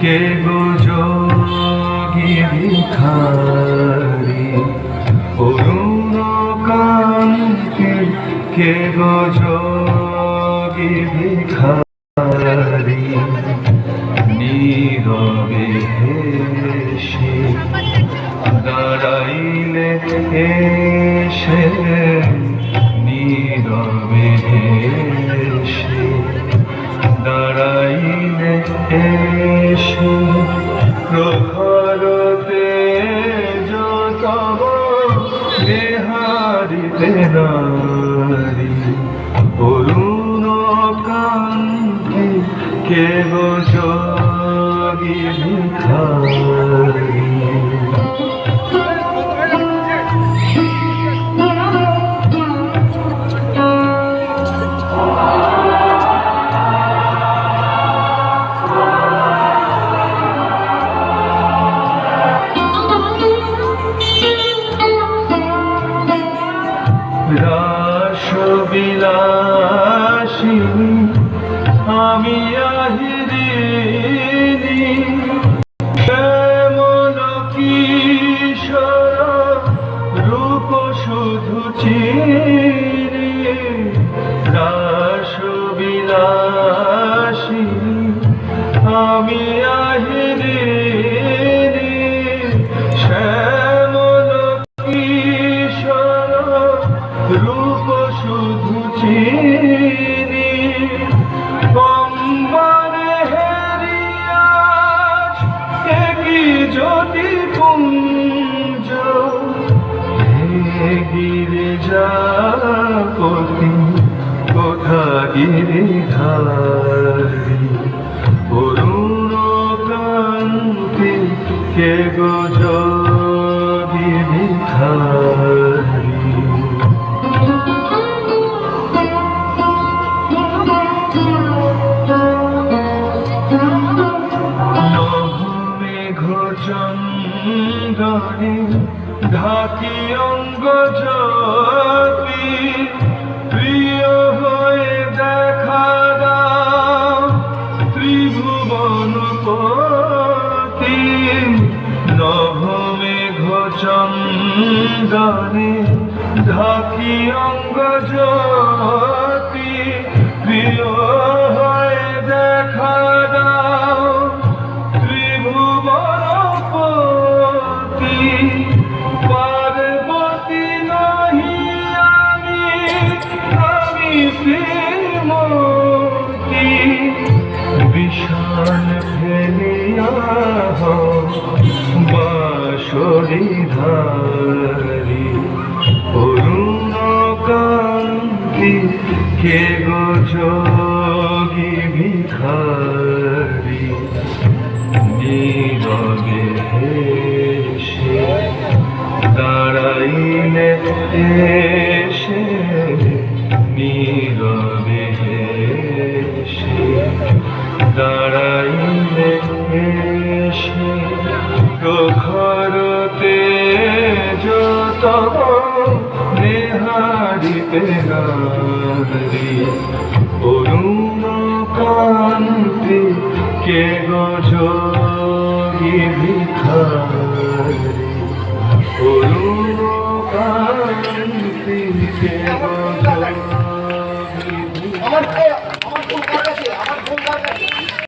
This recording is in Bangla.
কে গো যোগী ভিখারি? অরুণ কান্তি কে গো যোগী ভিখারি? নীরবে হেসে দাঁড়াইলে এসে নীরবে হেসে এসে প্রখরতে যতব বিহারিতে নারী। অরুণ কান্তি কেব যোগী ভিখারি রাসবিলাসী আমি আহিরিনি কেমন কিশোর রূপ শুধু চিনি রাসবিলাসী আমি রূপ শুধু চিনি কম্বরে হেরিয়াস একই জ্যোতি পুঞ্জ হে গিরিজাপতি কোথা গিরিধারী অরুণ কান্তি কে গো মেঘচন্দনে ঢাকি অঙ্গ জ্যোতি, প্রিয় হয়ে দেখা দাও, ত্রিভুবন পতি নভ মেঘচন্দনে ঢাকি অঙ্গ জ্যোতি, প্রিয় বিশাল ফেলিয়া বাসরি ধারি। অরুণ কান্তি কে গো যোগী ভিখারি? নীরবে হেসে দাঁড়াইলে এসে নীরবে দাঁড়াইলে এসে প্রখরতে যত নেহারিতে নারী অরুণ কান্তি কে গজী ভিখারি? অরুণ কান্তি কে গো